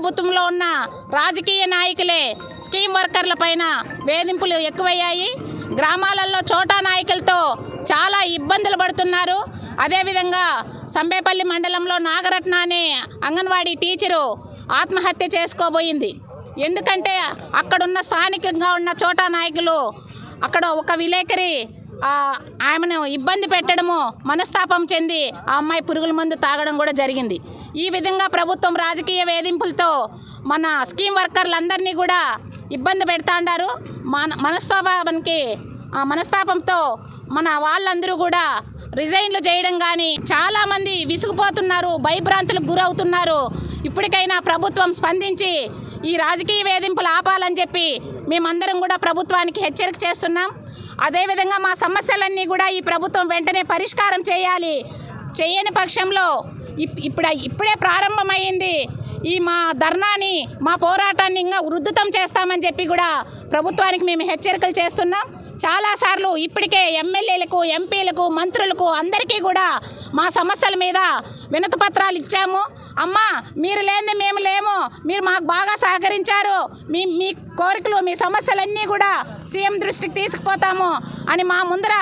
ప్రభుత్వంలో ఉన్న రాజకీయ నాయకులే స్కీమ్ వర్కర్ల పైన వేధింపులు ఎక్కువయ్యాయి. గ్రామాలలో చోటా నాయకులతో చాలా ఇబ్బందులు పడుతున్నారు. అదేవిధంగా సంబేపల్లి మండలంలో నాగరత్న అనే అంగన్వాడీ టీచరు ఆత్మహత్య చేసుకోబోయింది. ఎందుకంటే అక్కడున్న స్థానికంగా ఉన్న చోటా నాయకులు అక్కడ ఒక విలేకరి ఆమెను ఇబ్బంది పెట్టడము మనస్తాపం చెంది ఆ అమ్మాయి పురుగుల మందు తాగడం కూడా జరిగింది. ఈ విధంగా ప్రభుత్వం రాజకీయ వేధింపులతో మన స్కీమ్ వర్కర్లందరినీ కూడా ఇబ్బంది పెడతాండారు. మన మనస్తాపానికి ఆ మనస్తాపంతో మన వాళ్ళందరూ కూడా రిజైన్లు చేయడం కానీ చాలామంది విసుగుపోతున్నారు భయభ్రాంతులకు గురవుతున్నారు. ఇప్పటికైనా ప్రభుత్వం స్పందించి ఈ రాజకీయ వేధింపులు ఆపాలని చెప్పి మేమందరం కూడా ప్రభుత్వానికి హెచ్చరిక చేస్తున్నాం. అదేవిధంగా మా సమస్యలన్నీ కూడా ఈ ప్రభుత్వం వెంటనే పరిష్కారం చేయాలి. చేయని పక్షంలో ఇప్పుడు ఇప్పుడే ప్రారంభమైంది ఈ మా ధర్నాని మా పోరాటాన్ని ఇంకా ఉధృతం చేస్తామని చెప్పి కూడా ప్రభుత్వానికి మేము హెచ్చరికలు చేస్తున్నాం. చాలాసార్లు ఇప్పటికే ఎమ్మెల్యేలకు ఎంపీలకు మంత్రులకు అందరికీ కూడా మా సమస్యల మీద వినతి పత్రాలు ఇచ్చాము. అమ్మా మీరు లేని మేము లేము. మీరు మాకు బాగా సహకరించారు. మీ మీ కోరికలు మీ సమస్యలన్నీ కూడా సీఎం దృష్టికి తీసుకుపోతాము అని మా ముందర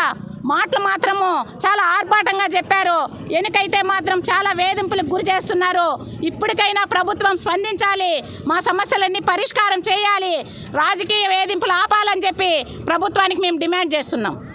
మాటలు మాత్రము చాలా ఆర్భాటంగా చెప్పారు. ఎనుకైతే మాత్రం చాలా వేధింపులకు గురి చేస్తున్నారు. ఇప్పటికైనా ప్రభుత్వం స్పందించాలి. మా సమస్యలన్నీ పరిష్కారం చేయాలి. రాజకీయ వేధింపులు ఆపాలని చెప్పి ప్రభుత్వానికి మేము డిమాండ్ చేస్తున్నాం.